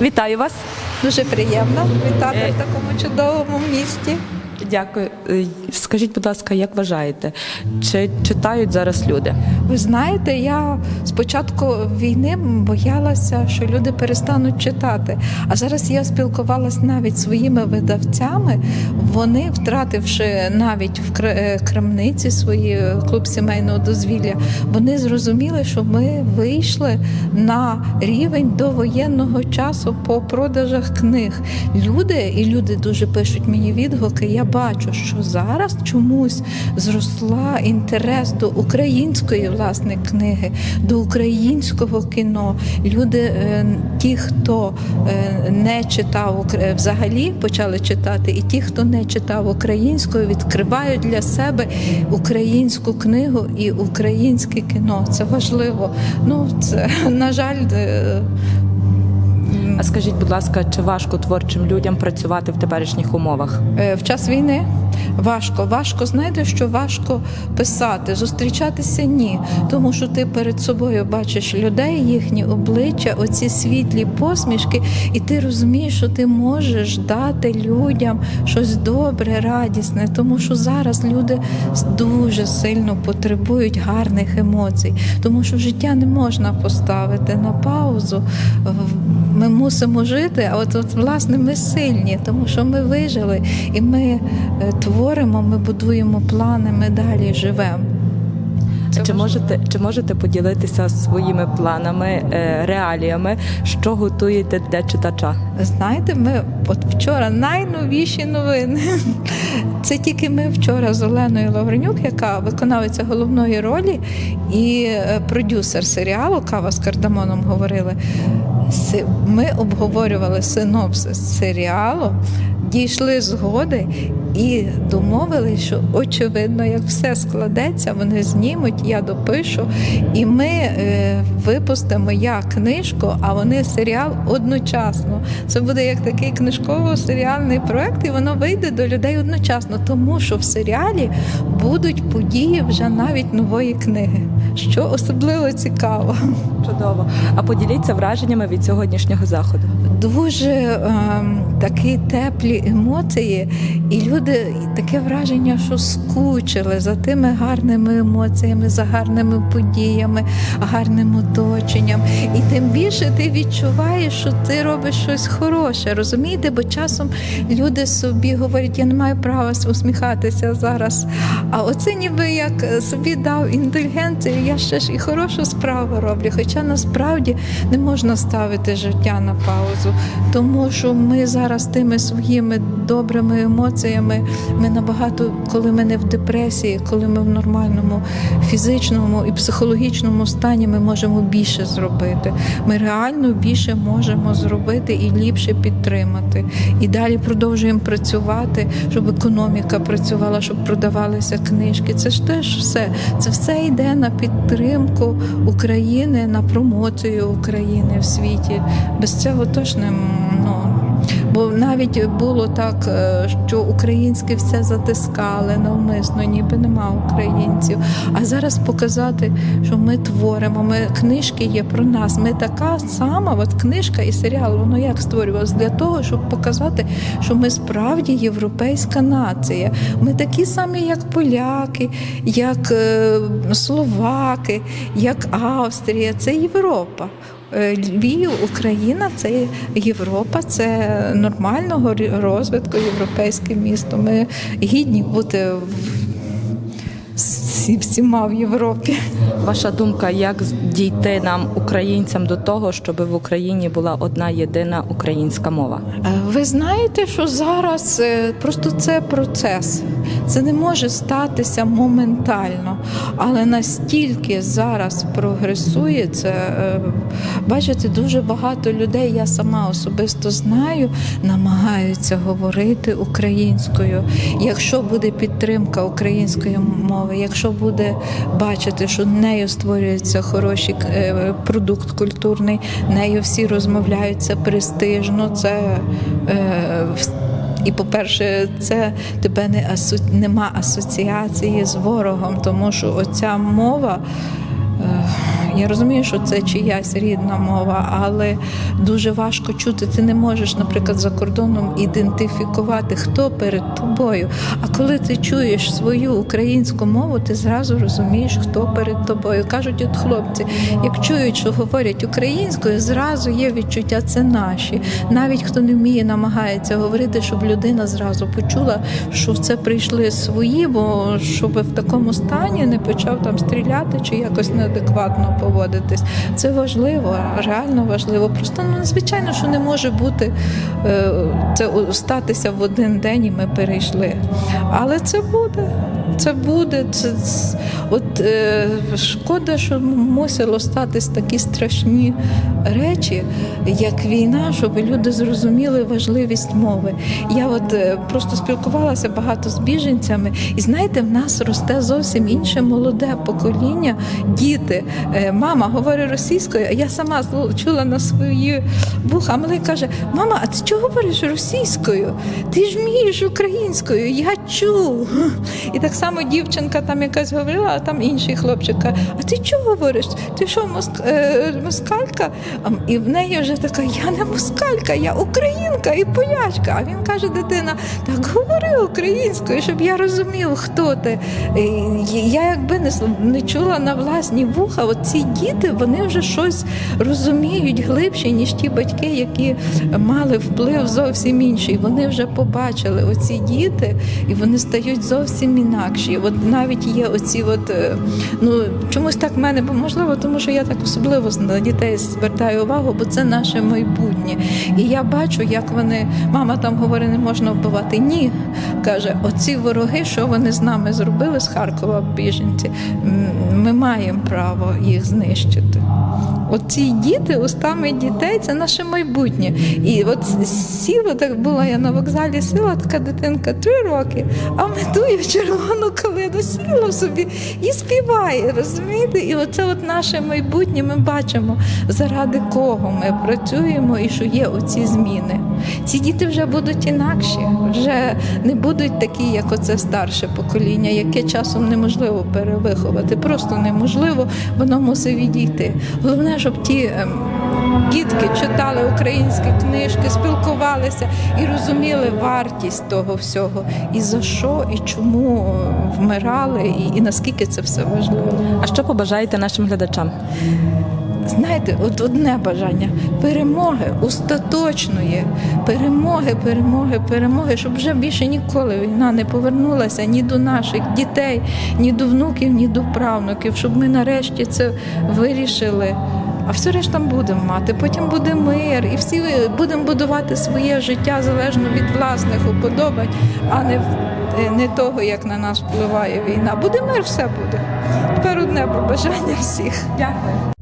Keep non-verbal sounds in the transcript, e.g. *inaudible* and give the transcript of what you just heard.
Вітаю вас. Дуже приємно вітати Е, в такому чудовому місті. Дякую. Е, Скажіть, будь ласка, як вважаєте, чи читають зараз люди? Ви знаєте, я з початку війни боялася, що люди перестануть читати. А зараз я спілкувалася навіть своїми видавцями. Вони, втративши навіть в е, крамниці свої е, клуб сімейного дозвілля, вони зрозуміли, що ми вийшли на рівень до воєнного часу по продажах книг. Люди, і люди дуже пишуть мені відгуки. Я бачу, що зараз чомусь зросла інтерес до української власне книги, до українського кіно. Люди, е, ті, хто е, не читав взагалі, почали читати, і ті, хто не читав українською, відкривають для себе українську книгу і українське кіно. Це важливо. Ну це *laughs* на жаль. Е, А скажіть, будь ласка, чи важко творчим людям працювати в теперішніх умовах? Е, В час війни важко. Важко, знаєте, що важко писати, зустрічатися ні. Тому що ти перед собою бачиш людей, їхні обличчя, оці світлі посмішки, і ти розумієш, що ти можеш дати людям щось добре, радісне, тому що зараз люди дуже сильно потребують гарних емоцій, тому що життя не можна поставити на паузу. В- Ми мусимо жити, а от, от власне ми сильні, тому що ми вижили і ми е, творимо, ми будуємо плани, ми далі живемо. Це Чи важливо. можете, чи можете поділитися своїми планами, е, реаліями, що готуєте для читача? Знаєте, ми от вчора найновіші новини. *laughs* Це тільки ми вчора з Оленою Лавренюк, яка виконавиця головної ролі і е, продюсер серіалу Кава з кардамоном говорили. Ми обговорювали синопсис серіалу, дійшли згоди і домовились, що очевидно, як все складеться, вони знімуть, я допишу, і ми е, випустимо я книжку, а вони серіал одночасно. Це буде як такий книжково-серіальний проект, і воно вийде до людей одночасно, тому що в серіалі будуть події вже навіть нової книги, що особливо цікаво. Чудово. А поділіться враженнями від сьогоднішнього заходу. Дуже ем, такі теплі емоції, і люди таке враження, що скучили за тими гарними емоціями, за гарними подіями, гарним оточенням. І тим більше ти відчуваєш, що ти робиш щось хороше. Розумієте? Бо часом люди собі говорять, я не маю права усміхатися зараз. А оце ніби як собі дав індульгенцію, я ще ж і хорошу справу роблю. Хоча насправді не можна ставити життя на паузу, тому що ми зараз тими своїми добрими емоціями, ми набагато, коли ми не в депресії, коли ми в нормальному фізичному і психологічному стані, ми можемо більше зробити. Ми реально більше можемо зробити і ліпше підтримати. І далі продовжуємо працювати, щоб економіка працювала, щоб продавалися книжки. Це ж теж все. Це все йде на підтримку України, на промоцію України в світі. Без цього теж не ну. Бо навіть було так, е, що українське все затискали навмисно, ніби нема українців. А зараз показати, що ми творимо, ми книжки є про нас. Ми така сама, от книжка і серіал, воно як створювалося для того, щоб показати, що ми справді європейська нація. Ми такі самі, як поляки, як е, словаки, як Австрія. Це Європа. Е, Львів, Україна це Європа, це нормального розвитку європейське місто. Ми гідні бути в- всі- всіма в Європі. Ваша думка, як дійти нам, українцям, до того, щоб в Україні була одна єдина українська мова? Е, Ви знаєте, що зараз е, просто це процес. Це не може статися моментально, але настільки зараз прогресує це. е, Бачите, дуже багато людей, я сама особисто знаю, намагаються говорити українською. Якщо буде підтримка української мови, якщо буде бачити, що нею створюється хороший е, продукт культурний, нею всі розмовляють, це престижно, це е, і, по-перше, це тебе не асо... нема асоціації з ворогом, тому що оця мова. Я розумію, що це чиясь рідна мова, але дуже важко чути. Ти не можеш, наприклад, за кордоном ідентифікувати, хто перед тобою. А коли ти чуєш свою українську мову, ти зразу розумієш, хто перед тобою. Кажуть, от хлопці, як чують, що говорять українською, зразу є відчуття, це наші. Навіть хто не вміє, намагається говорити, щоб людина зразу почула, що це прийшли свої, бо щоб в такому стані не почав там стріляти чи якось неадекватно поводитись. Це важливо, реально важливо. Просто ну звичайно, що не може бути е, це статися в один день, і ми перейшли. Але це буде. Це буде. Це, от е, шкода, що мусило статись такі страшні речі, як війна, щоб люди зрозуміли важливість мови. Я от е, просто спілкувалася багато з біженцями, і знаєте, в нас росте зовсім інше молоде покоління, діти. Е, Мама говорить російською, а я сама чула на свої вуха. Малий каже: Мама, а ти чого говориш російською? Ти ж вмієш українською, я чув. *laughs* І так само дівчинка там якась говорила, а там інший хлопчик каже, а ти чого говориш? Ти що, моск... е, москалька? І в неї вже така, я не москалька, я українка і полячка. А він каже, дитина, так говори українською, щоб я розумів, хто ти. Я якби не, не чула на власні вуха, от ці діти вони вже щось розуміють глибше, ніж ті батьки, які мали вплив зовсім інший. Вони вже побачили оці діти, і вони стають зовсім інакші. От навіть є оці, от е, ну чомусь так в мене, бо можливо, тому що я так особливо на дітей звертаю увагу, бо це наше майбутнє. І я бачу, як вони, мама там говорить, не можна вбивати. Ні, каже, оці вороги, що вони з нами зробили з Харкова, біженці, ми маємо право їх знищити. Оці діти, устами дітей, це наше майбутнє. І от сіла, так була я на вокзалі, сіла така дитинка три роки, а метує в червону калину, сіла собі і співає, розумієте? І оце от наше майбутнє ми бачимо, заради кого ми працюємо і що є оці зміни. Ці діти вже будуть інакші, вже не будуть такі, як оце старше покоління, яке часом неможливо перевиховати. Просто неможливо, воно мусить відійти. Головне, щоб ті ем, дітки читали українські книжки, спілкувалися і розуміли вартість того всього, і за що, і чому е, вмирали, і, і наскільки це все важливо. А що побажаєте нашим глядачам? Знаєте, от одне бажання перемоги остаточної, перемоги, перемоги, перемоги, щоб вже більше ніколи війна не повернулася ні до наших дітей, ні до внуків, ні до правнуків, щоб ми нарешті це вирішили. А все решта будемо мати. Потім буде мир, і всі будемо будувати своє життя залежно від власних уподобань, а не, не того, як на нас впливає війна. Буде мир, все буде. Тепер одне побажання всіх. Дякую.